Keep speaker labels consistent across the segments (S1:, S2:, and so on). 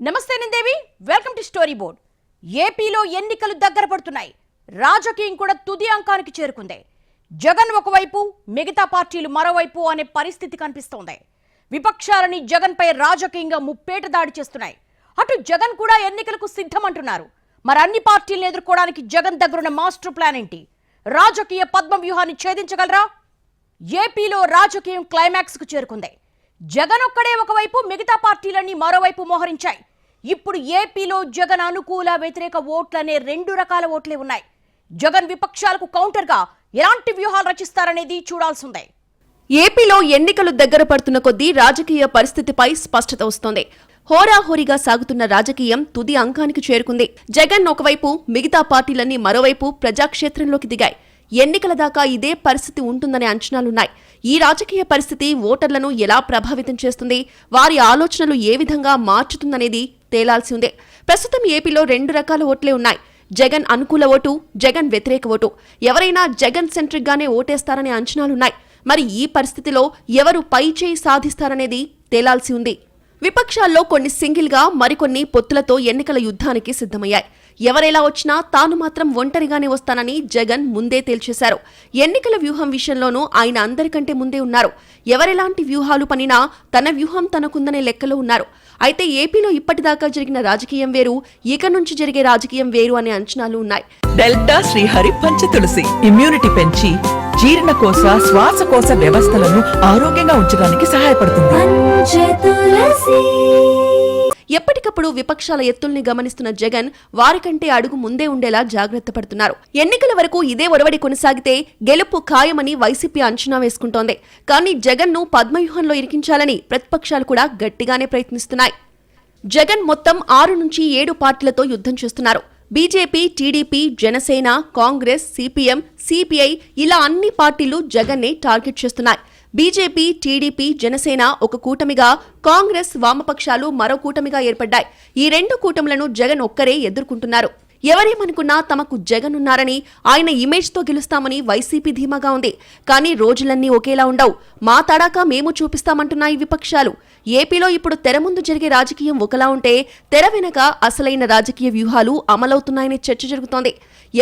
S1: నమస్తే నందేవి welcome to story board ఏపీలో ఎన్నికలు దగ్గర పడుతున్నాయి. రాజకీయం కూడా తుది అంకానికి చేరుకుంది. జగన్ ఒకవైపు మిగతా పార్టీలు మరోవైపు అనే పరిస్థితి కనిపిస్తోంది. విపక్షాలని జగన్పై రాజకీయంగా ముప్పేట దాడి చేస్తున్నాయి. అటు జగన్ కూడా ఎన్నికలకు సిద్ధమంటున్నారు. మరి అన్ని పార్టీలను ఎదుర్కోవడానికి జగన్ దగ్గరున్న మాస్టర్ ప్లాన్ ఏంటి? రాజకీయ పద్మ వ్యూహాన్ని ఛేదించగలరా? ఏపీలో రాజకీయం క్లైమాక్స్కు చేరుకుంది. జగన్ ఒక్కడే ఒకవైపు మిగతా పార్టీలన్నీ మరోవైపు మోహరించాయి. ఇప్పుడు ఏపీలో జగన్ అనుకూల వ్యతిరేక ఓట్లనే రెండు రకాల ఓట్లే ఉన్నాయి. జగన్ విపక్షాలకు కౌంటర్గా ఎలాంటి వ్యూహాలు రచిస్తారనేది చూడాల్సిందే.
S2: ఏపీలో ఎన్నికలు దగ్గర పడుతున్న కొద్దీ రాజకీయ పరిస్థితిపై స్పష్టత వస్తోంది. హోరాహోరీగా సాగుతున్న రాజకీయం తుది అంకానికి చేరుకుంది. జగన్ ఒకవైపు మిగతా పార్టీలన్నీ మరోవైపు ప్రజాక్షేత్రంలోకి దిగాయి. ఎన్నికల దాకా ఇదే పరిస్థితి ఉంటుందనే అంచనాలున్నాయి. ఈ రాజకీయ పరిస్థితి ఓటర్లను ఎలా ప్రభావితం చేస్తుంది? వారి ఆలోచనలు ఏ విధంగా మార్చుతుందనేది తేలాల్సి ఉంది. ప్రస్తుతం ఏపీలో రెండు రకాల ఓట్లే ఉన్నాయి. జగన్ అనుకూల ఓటు జగన్ వ్యతిరేక ఓటు. ఎవరైనా జగన్ సెంట్రిక్ గానే ఓటేస్తారనే అంచనాలున్నాయి. మరి ఈ పరిస్థితిలో ఎవరు పై చేయి సాధిస్తారనేది తేలాల్సి ఉంది. విపక్షాల్లో కొన్ని సింగిల్గా మరికొన్ని పొత్తులతో ఎన్నికల యుద్ధానికి సిద్ధమయ్యాయి. ఎవరెలా వచ్చినా తాను మాత్రం ఒంటరిగానే వస్తానని జగన్ ముందే తేల్చేశారు. ఎన్నికల వ్యూహం విషయంలోనూ ఆయన అందరికంటే ముందే ఉన్నారు. ఎవరెలాంటి వ్యూహాలు పనినా తన వ్యూహం తనకుందనే లెక్కలో ఉన్నారు. అయితే ఏపీలో ఇప్పటిదాకా జరిగిన రాజకీయం వేరు ఇక నుంచి జరిగే రాజకీయం వేరు అనే అంచనాలు ఉన్నాయి.
S3: డెల్టా శ్రీహరి పంచ తులసి ఇమ్యూనిటీ పెంచి జీర్ణకోశ శ్వాసకోశ వ్యవస్థలను ఆరోగ్యంగా ఉంచడానికి సహాయపడుతుంది.
S2: ఎప్పటికప్పుడు విపక్షాల ఎత్తుల్ని గమనిస్తున్న జగన్ వారికంటే అడుగు ముందే ఉండేలా జాగ్రత్త పడుతున్నారు. ఎన్నికల వరకు ఇదే ఒరవడి కొనసాగితే గెలుపు ఖాయమని వైసీపీ అంచనా వేసుకుంటోంది. కానీ జగన్ను పద్మవ్యూహంలో ఇరికించాలని ప్రతిపక్షాలు కూడా గట్టిగానే ప్రయత్నిస్తున్నాయి. జగన్ మొత్తం ఆరు నుంచి ఏడు పార్టీలతో యుద్ధం చేస్తున్నారు. BJP TDP Janasena Congress CPM CPI ఇలా అన్ని పార్టీలు జగన్నే టార్గెట్ చేస్తున్నాయి. బీజేపీ టీడీపీ జనసేన ఒక కూటమిగా కాంగ్రెస్ వామపక్షాలు మరో కూటమిగా ఏర్పడ్డాయి. ఈ రెండు కూటములను జగన్ ఒక్కరే ఎదుర్కొంటున్నారు. ఎవరేమనుకున్నా తమకు జగన్ ఉన్నారని ఆయన ఇమేజ్తో గెలుస్తామని వైసీపీ ధీమాగా ఉంది. కానీ రోజులన్నీ ఒకేలా ఉండవు. మా తడాకా మేము చూపిస్తామంటున్నాయి విపక్షాలు. ఏపీలో ఇప్పుడు తెర ముందు జరిగే రాజకీయం ఒకలా ఉంటే తెర వెనక అసలైన రాజకీయ వ్యూహాలు అమలవుతున్నాయనే చర్చ జరుగుతోంది.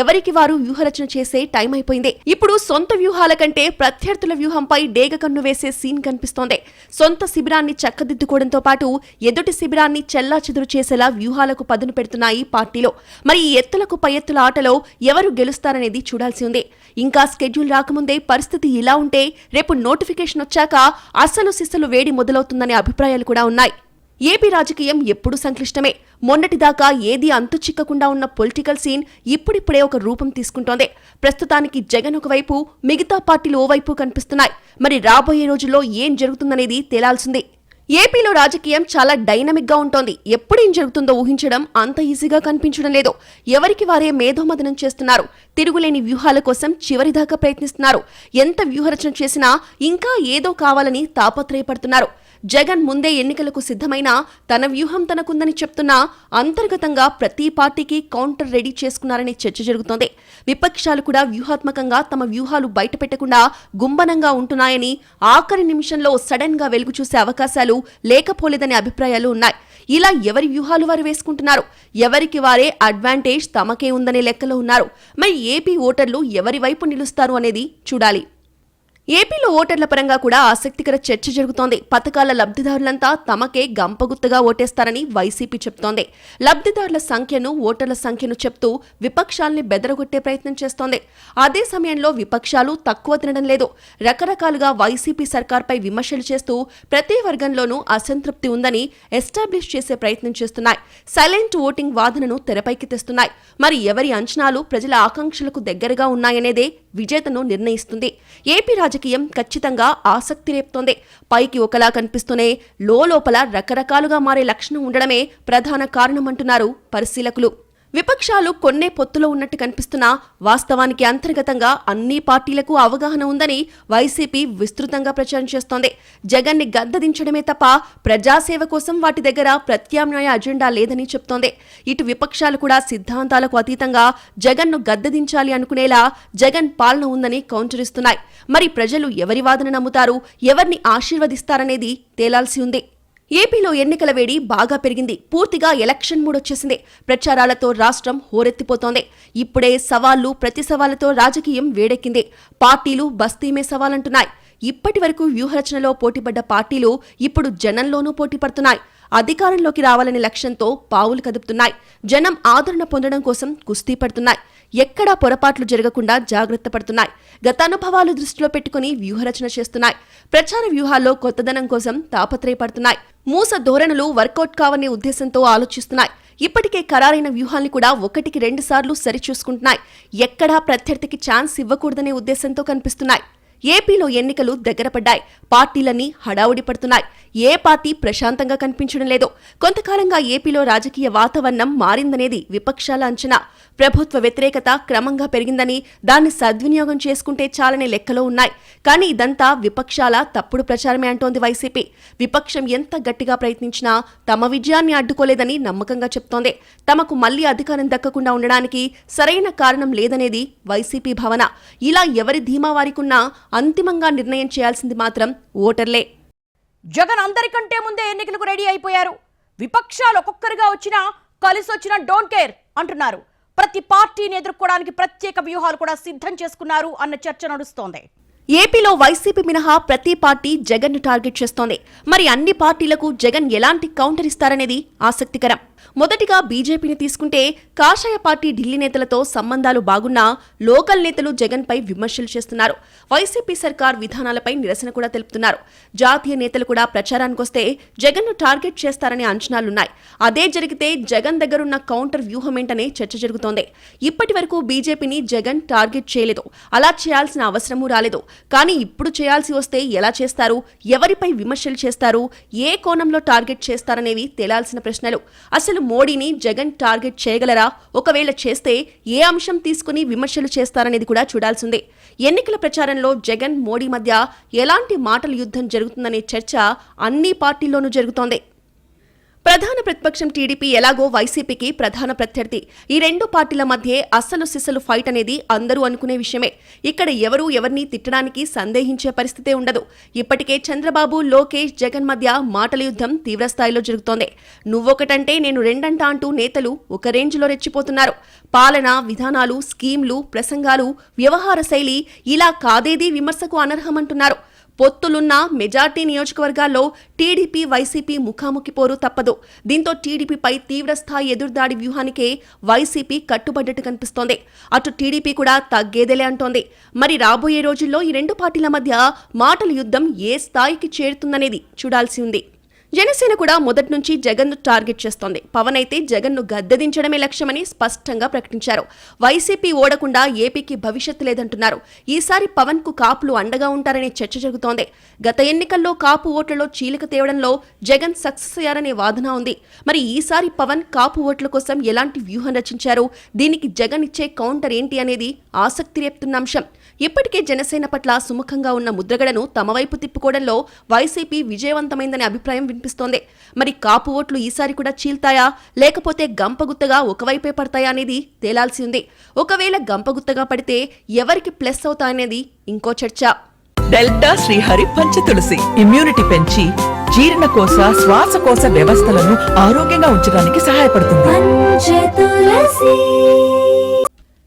S2: ఎవరికి వారు వ్యూహరచన చేసే టైం అయిపోయింది. ఇప్పుడు సొంత వ్యూహాల కంటే ప్రత్యర్థుల వ్యూహంపై డేగ కన్ను వేసే సీన్ కనిపిస్తోంది. సొంత శిబిరాన్ని చక్కదిద్దుకోవడంతో పాటు ఎదుటి శిబిరాన్ని చెల్లా చేసేలా వ్యూహాలకు పదును పెడుతున్నాయి పార్టీలో. మరి ఈ ఎత్తులకు పై ఎత్తుల ఆటలో ఎవరు గెలుస్తారనేది చూడాల్సి ఉంది. ఇంకా స్కెడ్యూల్ రాకముందే పరిస్థితి ఇలా ఉంటే రేపు నోటిఫికేషన్ వచ్చాక అసలు సిసలు వేడి మొదలవుతుందనే అభిప్రాయాలు కూడా ఉన్నాయి. ఏపీ రాజకీయం ఎప్పుడూ సంక్లిష్టమే. మొన్నటిదాకా ఏదీ అంతు చిక్కకుండా ఉన్న పొలిటికల్ సీన్ ఇప్పుడిప్పుడే ఒక రూపం తీసుకుంటోంది. ప్రస్తుతానికి జగన్ ఒకవైపు మిగతా పార్టీలు ఓవైపు కనిపిస్తున్నాయి. మరి రాబోయే రోజుల్లో ఏం జరుగుతుందనేది తేలాల్సిందే. ఏపీలో రాజకీయం చాలా డైనమిక్గా ఉంటోంది. ఎప్పుడేం జరుగుతుందో ఊహించడం అంత ఈజీగా కనిపించడం లేదు. ఎవరికి వారే మేధోమదనం చేస్తున్నారు. తిరుగులేని వ్యూహాల కోసం చివరిదాకా ప్రయత్నిస్తున్నారు. ఎంత వ్యూహరచన చేసినా ఇంకా ఏదో కావాలని తాపత్రయపడుతున్నారు. జగన్ ముందే ఎన్నికలకు సిద్ధమైన తన వ్యూహం తనకుందని చెప్తున్నా అంతర్గతంగా ప్రతి పార్టీకి కౌంటర్ రెడీ చేసుకున్నారనే చర్చ జరుగుతోంది. విపక్షాలు కూడా వ్యూహాత్మకంగా తమ వ్యూహాలు బయటపెట్టకుండా గుంబనంగా ఉంటున్నాయని ఆఖరి నిమిషంలో సడన్గా వెలుగు చూసే అవకాశాలు లేకపోలేదనే అభిప్రాయాలు ఉన్నాయి. ఇలా ఎవరి వ్యూహాలు వారు వేసుకుంటున్నారు? ఎవరికి వారే అడ్వాంటేజ్ తమకే ఉందనే లెక్కలో ఉన్నారు. మరి ఏపీ ఓటర్లు ఎవరి వైపు నిలుస్తారు అనేది చూడాలి. ఏపీలో ఓటర్ల పరంగా కూడా ఆసక్తికర చర్చ జరుగుతోంది. పథకాల లబ్ధిదారులంతా తమకే గంపగుత్తగా ఓటేస్తారని వైసీపీ చెప్తోంది. లబ్ధిదారుల సంఖ్యను ఓటర్ల సంఖ్యను చెప్తూ విపక్షాల్ని బెదరగొట్టే ప్రయత్నం చేస్తోంది. అదే సమయంలో విపక్షాలు తక్కువ తినడం లేదు. రకరకాలుగా వైసీపీ సర్కార్పై విమర్శలు చేస్తూ ప్రతి వర్గంలోనూ అసంతృప్తి ఉందని ఎస్టాబ్లిష్ చేసే ప్రయత్నం చేస్తున్నాయి. సైలెంట్ ఓటింగ్ వాదనను తెరపైకి తెస్తున్నాయి. మరి ఎవరి అంచనాలు ప్రజల ఆకాంక్షలకు దగ్గరగా ఉన్నాయనేదే విజేతను నిర్ణయిస్తుంది. ఏపీ రాజకీయం ఖచ్చితంగా ఆసక్తి రేపుతోంది. పైకి ఒకలా కనిపిస్తూనే లోపల రకరకాలుగా మారే లక్షణం ఉండడమే ప్రధాన కారణమంటున్నారు పరిశీలకులు. విపక్షాలు కొన్నే పొత్తులో ఉన్నట్టు కనిపిస్తున్నా వాస్తవానికి అంతర్గతంగా అన్ని పార్టీలకు అవగాహన ఉందని వైసీపీ విస్తృతంగా ప్రచారం చేస్తోంది. జగన్ని గద్దదించడమే తప్ప ప్రజాసేవ కోసం వాటి దగ్గర ప్రత్యామ్నాయ అజెండా లేదని చెప్తోంది. ఇటు విపక్షాలు కూడా సిద్ధాంతాలకు అతీతంగా జగన్ను గద్దదించాలి అనుకునేలా జగన్ పాలన ఉందని కౌంటర్ ఇస్తున్నాయి. మరి ప్రజలు ఎవరి వాదన నమ్ముతారు? ఎవరిని ఆశీర్వదిస్తారనేది తేలాల్సి ఉంది. ఏపీలో ఎన్నికల వేడి బాగా పెరిగింది. పూర్తిగా ఎలక్షన్ మూడ్ వచ్చేసింది. ప్రచారాలతో రాష్ట్రం హోరెత్తిపోతోంది. ఇప్పుడే సవాళ్ళు ప్రతి సవాళ్ళతో రాజకీయం వేడెక్కింది. పార్టీలు బస్తీమే సవాలంటున్నాయి. ఇప్పటి వరకు వ్యూహరచనలో పోటీపడ్డ పార్టీలు ఇప్పుడు జనంలోనూ పోటీ పడుతున్నాయి. అధికారంలోకి రావాలనే లక్ష్యంతో పావులు కదుపుతున్నాయి. జనం ఆదరణ పొందడం కోసం కుస్తీ పడుతున్నాయి. ఎక్కడా పొరపాట్లు జరగకుండా జాగ్రత్త పడుతున్నాయి. గతానుభవాలు దృష్టిలో పెట్టుకుని వ్యూహరచన చేస్తున్నాయి. ప్రచార వ్యూహాల్లో కొత్తదనం కోసం తాపత్రయపడుతున్నాయి. మూస ధోరణులు వర్కౌట్ కావనే ఉద్దేశంతో ఆలోచిస్తున్నాయి. ఇప్పటికే ఖరారైన వ్యూహాల్ని కూడా ఒకటికి రెండు సార్లు సరిచూసుకుంటున్నాయి. ఎక్కడా ప్రత్యర్థికి ఛాన్స్ ఇవ్వకూడదనే ఉద్దేశంతో కనిపిస్తున్నాయి. ఏపీలో ఎన్నికలు దగ్గర పడ్డాయి. పార్టీలన్నీ హడావుడి పడుతున్నాయి. ఏ పార్టీ ప్రశాంతంగా కనిపించడం లేదు. కొంతకాలంగా ఏపీలో రాజకీయ వాతావరణం మారిందనేది విపక్షాల అంచనా. ప్రభుత్వ వ్యతిరేకత క్రమంగా పెరిగిందని దాన్ని సద్వినియోగం చేసుకుంటే చాలనే లెక్కలో ఉన్నాయి. కానీ ఇదంతా విపక్షాల తప్పుడు ప్రచారమే అంటోంది వైసీపీ. విపక్షం ఎంత గట్టిగా ప్రయత్నించినా తమ విజయాన్ని అడ్డుకోలేదని నమ్మకంగా చెప్తోంది. తమకు మళ్ళీ అధికారం దక్కకుండా ఉండడానికి సరైన కారణం లేదనేది వైసీపీ భావన. ఇలా ఎవరి ధీమా వారికున్నా అంతిమంగా నిర్ణయం చేయాల్సింది మాత్రం ఓటర్లే.
S1: జగన్ అందరికంటే ముందే ఎన్నికలకు రెడీ అయిపోయారు. విపక్షాలు ఒక్కొక్కరిగా వచ్చినా కలిసి వచ్చినా డోంట్ కేర్ అంటున్నారు. ప్రతి పార్టీని ఎదుర్కోవడానికి ప్రత్యేక వ్యూహాలు కూడా సిద్ధం చేసుకున్నారు అన్న చర్చ నడుస్తోంది.
S2: ఏపీలో వైసీపీ మినహా ప్రతి పార్టీ జగన్ను టార్గెట్ చేస్తోంది. మరి అన్ని పార్టీలకు జగన్ ఎలాంటి కౌంటర్ ఇస్తారనేది ఆసక్తికరం. మొదటిగా బీజేపీని తీసుకుంటే కాషాయ పార్టీ ఢిల్లీ నేతలతో సంబంధాలు బాగున్నా లోకల్ నేతలు జగన్ పై విమర్శలు చేస్తున్నారు. వైసీపీ సర్కార్ విధానాలపై నిరసన కూడా తెలుపుతున్నారు. జాతీయ నేతలు కూడా ప్రచారానికొస్తే జగన్ను టార్గెట్ చేస్తారనే అంచనాలున్నాయి. అదే జరిగితే జగన్ దగ్గరున్న కౌంటర్ వ్యూహం ఏంటనే చర్చ జరుగుతోంది. ఇప్పటి వరకు బీజేపీని జగన్ టార్గెట్ చేయలేదు. అలా చేయాల్సిన అవసరమూ రాలేదు. కానీ ఇప్పుడు చేయాల్సి వస్తే ఎలా చేస్తారు? ఎవరిపై విమర్శలు చేస్తారు? ఏ కోణంలో టార్గెట్ చేస్తారనేవి తేలాల్సిన ప్రశ్నలు. అసలు మోడీని జగన్ టార్గెట్ చేయగలరా? ఒకవేళ చేస్తే ఏ అంశం తీసుకుని విమర్శలు చేస్తారనేది కూడా చూడాల్సిందే. ఎన్నికల ప్రచారంలో జగన్ మోడీ మధ్య ఎలాంటి మాటల యుద్ధం జరుగుతుందనే చర్చ అన్ని పార్టీల్లోనూ జరుగుతోంది. ప్రధాన ప్రతిపక్షం టీడీపీ ఎలాగో వైసీపీకి ప్రధాన ప్రత్యర్థి. ఈ రెండు పార్టీల మధ్య అస్సలు సిస్సలు ఫైట్ అనేది అందరూ అనుకునే విషయమే. ఇక్కడ ఎవరూ ఎవరిని తిట్టడానికి సందేహించే పరిస్థితే ఉండదు. ఇప్పటికే చంద్రబాబు లోకేష్ జగన్ మధ్య మాటల యుద్ధం తీవ్రస్థాయిలో జరుగుతోంది. నువ్వొకటంటే నేను రెండంటా అంటూ నేతలు ఒక రేంజ్లో రెచ్చిపోతున్నారు. పాలన విధానాలు స్కీమ్లు ప్రసంగాలు వ్యవహార శైలి ఇలా కాదేది విమర్శకు అనర్హమంటున్నారు. పొత్తులున్న మెజార్టీ నియోజకవర్గాల్లో టీడీపీ వైసీపీ ముఖాముఖి పోరు తప్పదు. దీంతో టీడీపీపై తీవ్రస్థాయి ఎదురుదాడి వ్యూహానికే వైసీపీ కట్టుబడ్డట్టు కనిపిస్తోంది. అటు టీడీపీ కూడా తగ్గేదేలే అంటోంది. మరి రాబోయే రోజుల్లో ఈ రెండు పార్టీల మధ్య మాటల యుద్ధం ఏ స్థాయికి చేరుతుందనేది చూడాల్సి ఉంది. జనసేన కూడా మొదటి నుంచి జగన్ను టార్గెట్ చేస్తోంది. పవన్ అయితే జగన్ను గద్దెదించడమే లక్ష్యమని స్పష్టంగా ప్రకటించారు. వైసీపీ ఓడకుండా ఏపీకి భవిష్యత్తు లేదంటున్నారు. ఈసారి పవన్కు కాపులు అండగా ఉంటారనే చర్చ జరుగుతోంది. గత ఎన్నికల్లో కాపు ఓట్లలో చీలిక తేవడంలో జగన్ సక్సెస్ అయ్యారనే వాదన ఉంది. మరి ఈసారి పవన్ కాపు ఓట్ల కోసం ఎలాంటి వ్యూహం రచించారు? దీనికి జగన్ ఇచ్చే కౌంటర్ ఏంటి అనేది ఆసక్తి రేపుతున్న అంశం. ఇప్పటికే జనసేన పట్ల సుముఖంగా ఉన్న ముద్రగడను తమ వైపు తిప్పుకోవడంలో వైసీపీ విజయవంతమైందనే అభిప్రాయం వినిపిస్తోంది. మరి కాపు ఓట్లు ఈసారి కూడా చీల్తాయా? లేకపోతే గంపగుత్తగా ఒకవైపే పడతాయా అనేది తేలాల్సి ఉంది. ఒకవేళ గంపగుత్తగా పడితే ఎవరికి ప్లస్ అవుతాయనేది ఇంకో చర్చ.
S3: డెల్టా శ్రీహరి పంచతులసి ఇమ్యూనిటీ పెంచి జీర్ణకోశ శ్వాసకోశ వ్యవస్థలను ఆరోగ్యంగా ఉంచడానికి సహాయపడుతుంది.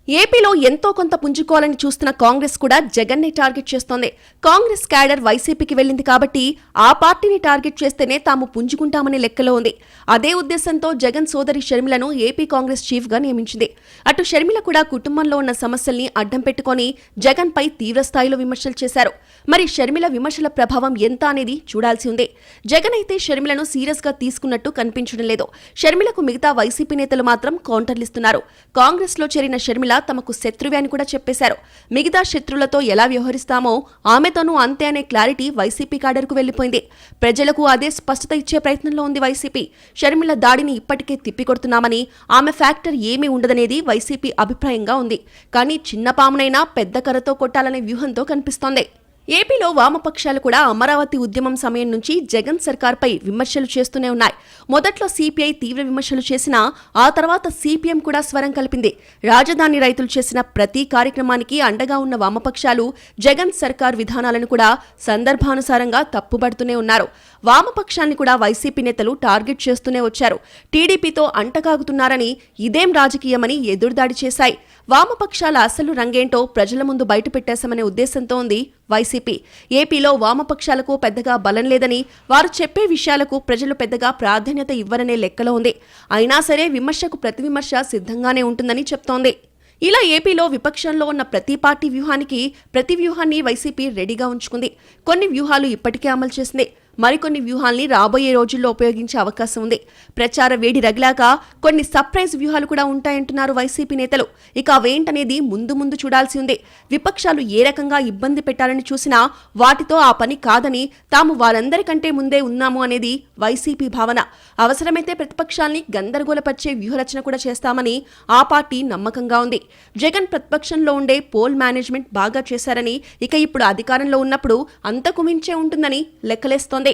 S2: ఏపీలో ఎంతో కొంత పుంజుకోవాలని చూస్తున్న కాంగ్రెస్ కూడా జగన్ని టార్గెట్ చేస్తోంది. కాంగ్రెస్ క్యాడర్ వైసీపీకి వెళ్ళింది కాబట్టి ఆ పార్టీని టార్గెట్ చేస్తేనే తాము పుంజుకుంటామనే లెక్కలో ఉంది. అదే ఉద్దేశంతో జగన్ సోదరి షర్మిలను ఏపీ కాంగ్రెస్ చీఫ్గా నియమించింది. అటు షర్మిల కూడా కుటుంబంలో ఉన్న సమస్యల్ని అడ్డం పెట్టుకొని జగన్ పై తీవ్రస్థాయిలో విమర్శలు చేశారు. మరి షర్మిల విమర్శల ప్రభావం ఎంత అనేది చూడాల్సి ఉంది. జగన్ అయితే షర్మిలను సీరియస్గా తీసుకున్నట్టు కనిపించడం లేదు. షర్మిలకు మిగతా వైసీపీ నేతలు మాత్రం కౌంటర్లిస్తున్నారు. కాంగ్రెస్లో చేరిన షర్మిల తమకు శత్రువే అని కూడా చెప్పేశారు. మిగతా శత్రులతో ఎలా వ్యవహరిస్తామో ఆమెతోనూ అంతే అనే క్లారిటీ వైసీపీ కాడర్కు వెళ్ళిపోయింది ప్రజలకు అదే స్పష్టత ఇచ్చే ప్రయత్నంలో ఉంది వైసీపీ. షర్మిల దాడిని ఇప్పటికే తిప్పికొడుతున్నామని ఆమె ఫ్యాక్టర్ ఏమీ ఉండదనేది వైసీపీ అభిప్రాయంగా ఉంది. కానీ చిన్న పామునైనా పెద్ద కర్రతో కొట్టాలనే వ్యూహంతో కనిపిస్తోంది. ఏపీలో వామపక్షాలు కూడా అమరావతి ఉద్యమం సమయం నుంచి జగన్ సర్కార్పై విమర్శలు చేస్తూనే ఉన్నాయి. మొదట్లో సిపిఐ తీవ్ర విమర్శలు చేసినా ఆ తర్వాత సిపిఎం కూడా స్వరం కలిపింది. రాజధాని రైతులు చేసిన ప్రతి కార్యక్రమానికి అండగా ఉన్న వామపక్షాలు జగన్ సర్కార్ విధానాలను కూడా సందర్భానుసారంగా తప్పుబడుతూనే ఉన్నారు. వామపక్షాన్ని కూడా వైసీపీ నేతలు టార్గెట్ చేస్తూనే వచ్చారు. టీడీపీతో అంటకాగుతున్నారని ఇదేం రాజకీయమని ఎదురుదాడి చేశాయి. వామపక్షాల అసలు రంగేంటో ప్రజల ముందు బయటపెట్టేశామనే ఉద్దేశంతో ఉంది వైసీపీ. ఏపీలో వామపక్షాలకు పెద్దగా బలం లేదని వారు చెప్పే విషయాలకు ప్రజలు పెద్దగా ప్రాధాన్యత ఇవ్వరనే లెక్కలో ఉంది. అయినా సరే విమర్శకు ప్రతి విమర్శ సిద్ధంగానే ఉంటుందని చెప్తోంది. ఇలా ఏపీలో విపక్షంలో ఉన్న ప్రతి పార్టీ వ్యూహానికి ప్రతి వ్యూహాన్ని వైసీపీ రెడీగా ఉంచుకుంది. కొన్ని వ్యూహాలు ఇప్పటికే అమలు చేసింది. మరికొన్ని వ్యూహాల్ని రాబోయే రోజుల్లో ఉపయోగించే అవకాశం ఉంది. ప్రచార వేడి రగిలాక కొన్ని సర్ప్రైజ్ వ్యూహాలు కూడా ఉంటాయంటున్నారు వైసీపీ నేతలు. ఇక అవేంటనేది ముందు ముందు చూడాల్సి ఉంది. విపక్షాలు ఏ రకంగా ఇబ్బంది పెట్టాలని చూసినా వాటితో ఆ పని కాదని తాము వారందరికంటే ముందే ఉన్నాము అనేది వైసీపీ భావన. అవసరమైతే ప్రతిపక్షాల్ని గందరగోళపరిచే వ్యూహరచన కూడా చేస్తామని ఆ పార్టీ నమ్మకంగా ఉంది. జగన్ ప్రతిపక్షంలో ఉండే పోల్ మేనేజ్మెంట్ బాగా చేశారని ఇక ఇప్పుడు అధికారంలో ఉన్నప్పుడు అంతకు మించే ఉంటుందని లెక్కలేస్తోంది.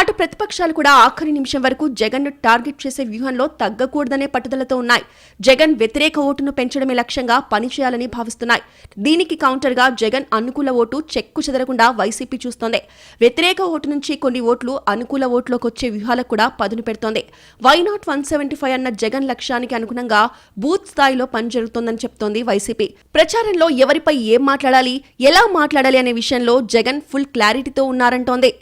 S2: అటు ప్రతిపక్షాలు కూడా ఆఖరి నిమిషం వరకు జగన్ను టార్గెట్ చేసే వ్యూహంలో తగ్గకూడదనే పట్టుదలతో ఉన్నాయి. జగన్ వ్యతిరేక ఓటును పెంచడమే లక్ష్యంగా పనిచేయాలని భావిస్తున్నాయి. దీనికి కౌంటర్గా జగన్ అనుకూల ఓటు చెక్కు చెదరకుండా వైసీపీ చూస్తోంది. వ్యతిరేక ఓటు నుంచి కొన్ని ఓట్లు అనుకూల ఓట్లోకి వచ్చే వ్యూహాలకు కూడా పదును పెడుతోంది. Why not one seventy five అన్న జగన్ లక్ష్యానికి అనుగుణంగా బూత్ స్థాయిలో పని జరుగుతోందని చెప్తోంది వైసీపీ. ప్రచారంలో ఎవరిపై ఏం మాట్లాడాలి ఎలా మాట్లాడాలి అనే విషయంలో జగన్ ఫుల్ క్లారిటీతో ఉన్నారంటోంది.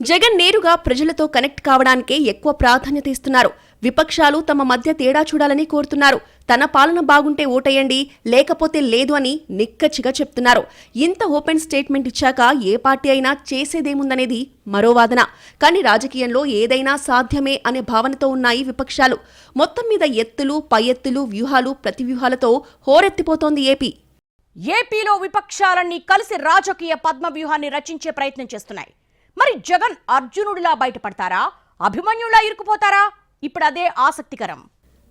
S2: జగన్ నేరుగా ప్రజలతో కనెక్ట్ కావడానికే ఎక్కువ ప్రాధాన్యత ఇస్తున్నారు. విపక్షాలు తమ మధ్య తేడా చూడాలని కోరుతున్నారు. తన పాలన బాగుంటే ఓటేయండి లేకపోతే లేదు అని నిక్కచ్చిగా చెప్తున్నారు. ఇంత ఓపెన్ స్టేట్మెంట్ ఇచ్చాక ఏ పార్టీ అయినా చేసేదేముందనేది మరో వాదన. కానీ రాజకీయంలో ఏదైనా సాధ్యమే అనే భావనతో ఉన్నాయి విపక్షాలు. మొత్తం మీద ఎత్తులు పై ఎత్తులు వ్యూహాలు ప్రతి వ్యూహాలతో హోరెత్తిపోతోంది ఏపీ.
S1: ఏపీలో విపక్షాలన్నీ కలిసి రాజకీయ పద్మ వ్యూహాన్ని రచించే ప్రయత్నం చేస్తున్నాయి. మరి జగన్ అర్జునుడిలా బయటపడతారా? అభిమన్యులా ఇరుకుపోతారా ఇప్పుడు అదే ఆసక్తికరం.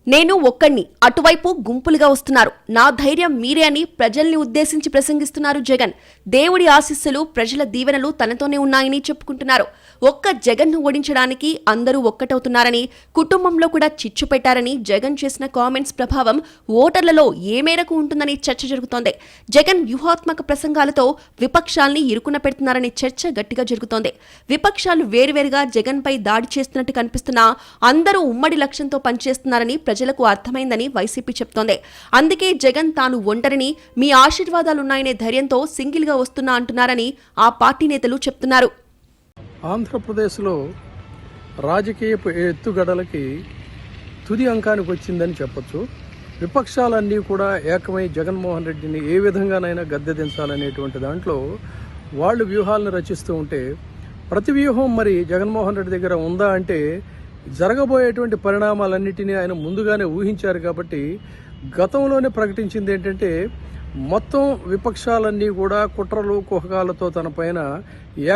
S2: నేను ఒక్కణ్ణి. అటువైపు గుంపులుగా వస్తున్నారు. నా ధైర్యం మీరే అని ప్రజల్ని ఉద్దేశించి ప్రసంగిస్తున్నారు జగన్. దేవుడి ఆశీస్సులు ప్రజల దీవెనలు తనతోనే ఉన్నాయని చెప్పుకుంటున్నారు. ఒక్క జగన్ను ఓడించడానికి అందరూ ఒక్కటవుతున్నారని కుటుంబంలో కూడా చిచ్చు పెట్టారని జగన్ చేసిన కామెంట్స్ ప్రభావం ఓటర్లలో ఏ మేరకు ఉంటుందని చర్చ జరుగుతోంది. జగన్ వ్యూహాత్మక ప్రసంగాలతో విపక్షాల్ని ఇరుకున పెడుతున్నారనే చర్చ గట్టిగా జరుగుతోంది. విపక్షాలు వేరువేరుగా జగన్పై దాడి చేస్తున్నట్టు కనిపిస్తున్నా అందరూ ఉమ్మడి లక్ష్యంతో పనిచేస్తున్నారని ప్రజలకు అర్థమైందని వైసీపీ చెప్తోంది. అందుకే జగన్ తాను ఒంటరిని మీ ఆశీర్వాదాలున్నాయనే ధైర్యంతో సింగిల్గా వస్తున్నా అంటున్నారని ఆ పార్టీ నేతలు చెప్తున్నారు.
S4: ఆంధ్రప్రదేశ్లో రాజకీయ ఎత్తుగడలకి తుది అంకానికి వచ్చిందని చెప్పొచ్చు. విపక్షాలన్నీ కూడా ఏకమై జగన్మోహన్ రెడ్డిని ఏ విధంగానైనా గద్దె దించాలనేటువంటి దాంట్లో వాళ్ళు వ్యూహాలను రచిస్తూ ఉంటే ప్రతి వ్యూహం మరి జగన్మోహన్ రెడ్డి దగ్గర ఉందా అంటే జరగబోయేటువంటి పరిణామాలన్నింటినీ ఆయన ముందుగానే ఊహించారు కాబట్టి గతంలోనే ప్రకటించింది ఏంటంటే మొత్తం విపక్షాలన్నీ కూడా కుట్రలు కుహకాలతో తన పైన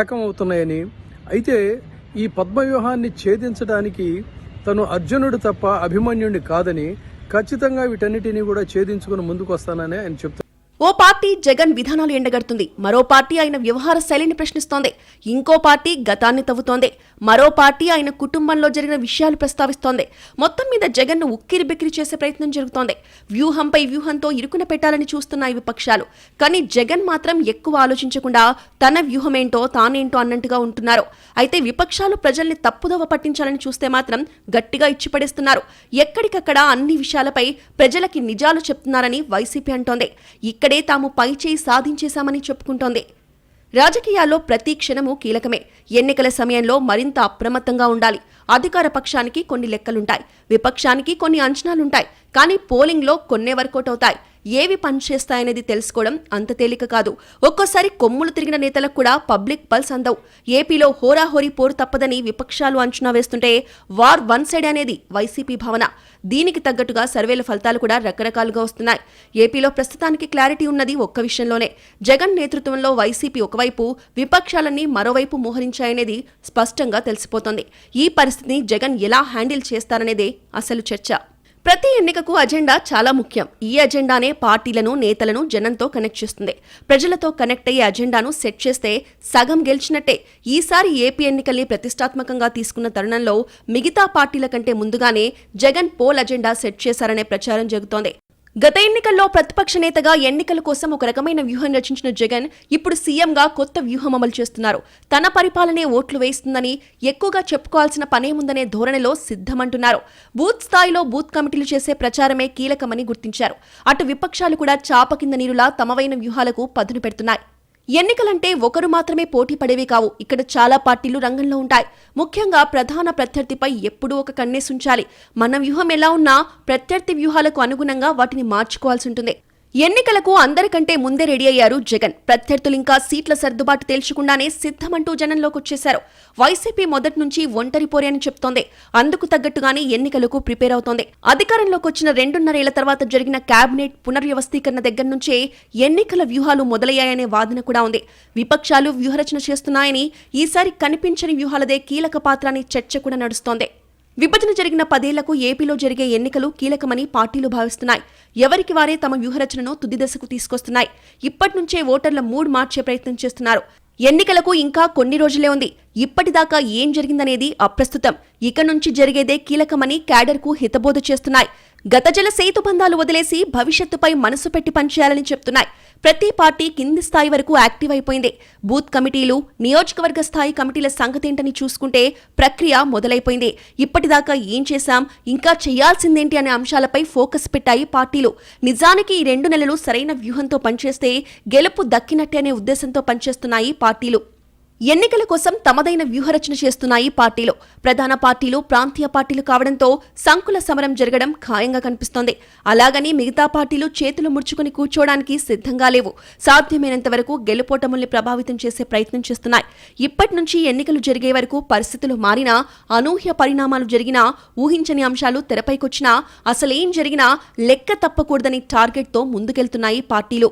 S4: ఏకమవుతున్నాయని. అయితే ఈ పద్మవ్యూహాన్ని ఛేదించడానికి తను అర్జునుడు తప్ప అభిమన్యుడిని కాదని ఖచ్చితంగా వీటన్నిటినీ కూడా ఛేదించుకుని ముందుకు వస్తానని ఆయన చెప్తారు
S2: ఓ పార్టీ జగన్ విధానాలు ఎండగడుతుంది. మరో పార్టీ ఆయన వ్యవహార శైలిని ప్రశ్నిస్తోంది. ఇంకో పార్టీ గతాన్ని తవ్వుతోంది. మరో పార్టీ ఆయన కుటుంబంలో జరిగిన విషయాలు ప్రస్తావిస్తోంది. మొత్తం మీద జగన్ను ఉక్కిరి బిక్కిరి చేసే ప్రయత్నం జరుగుతోంది. వ్యూహంపై వ్యూహంతో ఇరుకున పెట్టాలని చూస్తున్నాయి విపక్షాలు. కానీ జగన్ మాత్రం ఎక్కువ ఆలోచించకుండా తన వ్యూహమేంటో తానేంటో అన్నట్టుగా ఉంటున్నారు. అయితే విపక్షాలు ప్రజల్ని తప్పుదోవ పట్టించాలని చూస్తే మాత్రం గట్టిగా ఇచ్చిపడేస్తున్నారు. ఎక్కడికక్కడ అన్ని విషయాలపై ప్రజలకి నిజాలు చెప్తున్నారని వైసీపీ అంటోంది. ఇక్కడే తాము పైచేయి సాధించేశామని చెప్పుకుంటోంది. రాజకీయాల్లో ప్రతి క్షణము కీలకమే. ఎన్నికల సమయంలో మరింత అప్రమత్తంగా ఉండాలి. అధికార పక్షానికి కొన్ని లెక్కలుంటాయి. విపక్షానికి కొన్ని అంచనాలుంటాయి. కానీ పోలింగ్లో కొన్నే వర్కౌట్ అవుతాయి. ఏవి పనిచేస్తాయనేది తెలుసుకోవడం అంత తేలిక కాదు. ఒక్కోసారి కొమ్ములు తిరిగిన నేతలకు కూడా పబ్లిక్ పల్స్ అందవు. ఏపీలో హోరాహోరీ పోరు తప్పదని విపక్షాలు అంచనా వేస్తుంటే వార్ వన్ సైడ్ అనేది వైసీపీ భావన. దీనికి తగ్గట్టుగా సర్వేల ఫలితాలు కూడా రకరకాలుగా వస్తున్నాయి. ఏపీలో ప్రస్తుతానికి క్లారిటీ ఉన్నది ఒక్క విషయంలోనే. జగన్ నేతృత్వంలో వైసీపీ ఒకవైపు విపక్షాలన్నీ మరోవైపు మోహరించాయనేది స్పష్టంగా తెలిసిపోతోంది. ఈ పరిస్థితిని జగన్ ఎలా హ్యాండిల్ చేస్తారనేదే అసలు చర్చ. ప్రతి ఎన్నికకు అజెండా చాలా ముఖ్యం. ఈ అజెండానే పార్టీలను నేతలను జనంతో కనెక్ట్ చేస్తుంది. ప్రజలతో కనెక్ట్ అయ్యే అజెండాను సెట్ చేస్తే సగం గెలిచినట్టే. ఈసారి ఏపీ ఎన్నికల్ని ప్రతిష్టాత్మకంగా తీసుకున్న తరుణంలో మిగతా పార్టీల కంటే ముందుగానే జగన్ పోల్ అజెండా సెట్ చేశారనే ప్రచారం జరుగుతోంది. గత ఎన్నికల్లో ప్రతిపక్ష నేతగా ఎన్నికల కోసం ఒక రకమైన వ్యూహం రచించిన జగన్ ఇప్పుడు సీఎంగా కొత్త వ్యూహం అమలు చేస్తున్నారు. తన పరిపాలనే ఓట్లు వేస్తుందని ఎక్కువగా చెప్పుకోవాల్సిన పనేముందనే ధోరణిలో సిద్ధమంటున్నారు. బూత్ స్థాయిలో బూత్ కమిటీలు చేసే ప్రచారమే కీలకమని గుర్తించారు. అటు విపక్షాలు కూడా చాప కింద నీరులా తమవైన వ్యూహాలకు పదును పెడుతున్నాయి. ఎన్నికలంటే ఒకరు మాత్రమే పోటీ పడేవి కావు. ఇక్కడ చాలా పార్టీలు రంగంలో ఉంటాయి. ముఖ్యంగా ప్రధాన ప్రత్యర్థిపై ఎప్పుడూ ఒక కన్నేసుంచాలి. మన వ్యూహం ఎలా ఉన్నా ప్రత్యర్థి వ్యూహాలకు అనుగుణంగా వాటిని మార్చుకోవాల్సి ఉంటుంది. ఎన్నికలకు అందరికంటే ముందే రెడీ అయ్యారు జగన్. ప్రత్యర్థులు ఇంకా సీట్ల సర్దుబాటు తేల్చకుండానే సిద్ధమంటూ జనంలోకి వచ్చేశారు వైసీపీ మొదటి నుంచి ఒంటరి పోరని అని చెప్తోంది. అందుకు తగ్గట్టుగానే ఎన్నికలకు ప్రిపేర్ అవుతోంది. అధికారంలోకి వచ్చిన రెండున్నరేళ్ళ తర్వాత జరిగిన కేబినెట్ పునర్వ్యవస్థీకరణ దగ్గర నుంచే ఎన్నికల వ్యూహాలు మొదలయ్యాయనే వాదన కూడా ఉంది. విపక్షాలు వ్యూహరచన చేస్తున్నాయని ఈసారి కనిపించని వ్యూహాలదే కీలక పాత్ర అని చర్చ కూడా నడుస్తోంది. విభజన జరిగిన పదేళ్ళకు ఏపీలో జరిగే ఎన్నికలు కీలకమని పార్టీలు భావిస్తున్నాయి. ఎవరికి వారే తమ వ్యూహరచనను తుది దశకు తీసుకొస్తున్నాయి. ఇప్పటి నుంచే ఓటర్ల మూడ్ మార్చే ప్రయత్నం చేస్తున్నారు. ఎన్నికలకు ఇంకా కొన్ని రోజులే ఉంది. ఇప్పటిదాకా ఏం జరిగిందనేది అప్రస్తుతం. ఇక నుంచి జరిగేదే కీలకమని క్యాడర్కు హితబోధ చేస్తున్నాయి. గత జల సేతుబంధాలు వదిలేసి భవిష్యత్తుపై మనసు పెట్టి పనిచేయాలని చెప్తున్నాయి. ప్రతి పార్టీ కింది స్థాయి వరకు యాక్టివ్ అయిపోయింది. బూత్ కమిటీలు నియోజకవర్గ స్థాయి కమిటీల సంగతేంటని చూసుకుంటే ప్రక్రియ మొదలైపోయింది. ఇప్పటిదాకా ఏం చేశాం ఇంకా చేయాల్సిందేంటి అనే అంశాలపై ఫోకస్ పెట్టాయి పార్టీలు. నిజానికి ఈ రెండు నెలలు సరైన వ్యూహంతో పనిచేస్తే గెలుపు దక్కినట్టే అనే ఉద్దేశంతో పనిచేస్తున్నాయి పార్టీలు. ఎన్నికల కోసం తమదైన వ్యూహరచన చేస్తున్నాయి పార్టీలు. ప్రధాన పార్టీలు ప్రాంతీయ పార్టీలు కావడంతో సంకుల సమరం జరగడం ఖాయంగా కనిపిస్తోంది. అలాగని మిగతా పార్టీలు చేతులు ముడుచుకుని కూర్చోవడానికి సిద్ధంగా లేవు. సాధ్యమైనంత వరకు గెలుపోటముల్ని ప్రభావితం చేసే ప్రయత్నం చేస్తున్నాయి. ఇప్పటి నుంచి ఎన్నికలు జరిగే వరకు పరిస్థితులు మారినా అనూహ్య పరిణామాలు జరిగినా ఊహించని అంశాలు తెరపైకొచ్చినా అసలేం జరిగినా లెక్క తప్పకూడదని టార్గెట్తో ముందుకెళ్తున్నాయి పార్టీలు.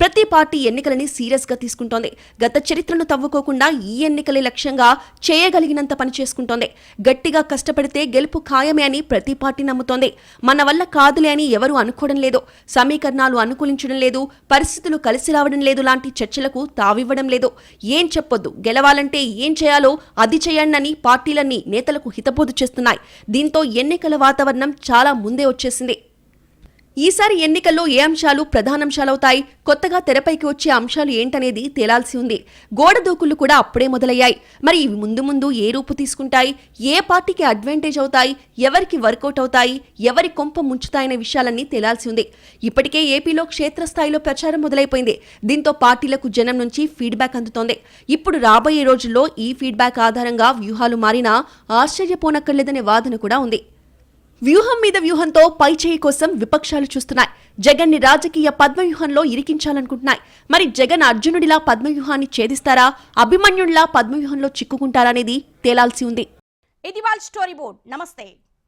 S2: ప్రతి పార్టీ ఎన్నికలని సీరియస్గా తీసుకుంటోంది. గత చరిత్రను తవ్వుకోకుండా ఈ ఎన్నికలే లక్ష్యంగా చేయగలిగినంత పని చేసుకుంటోంది. గట్టిగా కష్టపడితే గెలుపు ఖాయమే అని ప్రతి పార్టీ నమ్ముతోంది. మన వల్ల కాదులే అని ఎవరూ అనుకోవడం లేదు. సమీకరణాలు అనుకూలించడం లేదు. పరిస్థితులు కలిసి రావడం లేదు. లాంటి చర్చలకు తావివ్వడం లేదు. ఏం చెప్పొద్దు. గెలవాలంటే ఏం చేయాలో అది చేయండి పార్టీలన్నీ నేతలకు హితబోధ చేస్తున్నాయి. దీంతో ఎన్నికల వాతావరణం చాలా ముందే వచ్చేసింది. ఈసారి ఎన్నికల్లో ఏ అంశాలు ప్రధానాంశాలవుతాయి కొత్తగా తెరపైకి వచ్చే అంశాలు ఏంటనేది తేలాల్సి ఉంది. గోడ దూకులు కూడా అప్పుడే మొదలయ్యాయి. మరి ఇవి ముందు ముందు ఏ రూపు తీసుకుంటాయి? ఏ పార్టీకి అడ్వాంటేజ్ అవుతాయి? ఎవరికి వర్కౌట్ అవుతాయి? ఎవరి కొంప ముంచుతాయనే విషయాలన్నీ తేలాల్సి ఉంది. ఇప్పటికే ఏపీలో క్షేత్రస్థాయిలో ప్రచారం మొదలైపోయింది. దీంతో పార్టీలకు జనం నుంచి ఫీడ్బ్యాక్ అందుతోంది. ఇప్పుడు రాబోయే రోజుల్లో ఈ ఫీడ్బ్యాక్ ఆధారంగా వ్యూహాలు మారినా ఆశ్చర్యపోనక్కర్లేదనే వాదన కూడా ఉంది. వ్యూహం మీద వ్యూహంతో పైచేయి కోసం విపక్షాలు చూస్తున్నాయి. జగన్ని రాజకీయ పద్మవ్యూహంలో ఇరికించాలనుకుంటున్నాయి. మరి జగన్ అర్జునుడిలా పద్మవ్యూహాన్ని ఛేదిస్తారా? అభిమన్యుడిలా పద్మవ్యూహంలో చిక్కుకుంటారా అనేది తేలాల్సి ఉంది.
S1: ఇది వాళ్ళ స్టోరీ బోర్డ్. నమస్తే.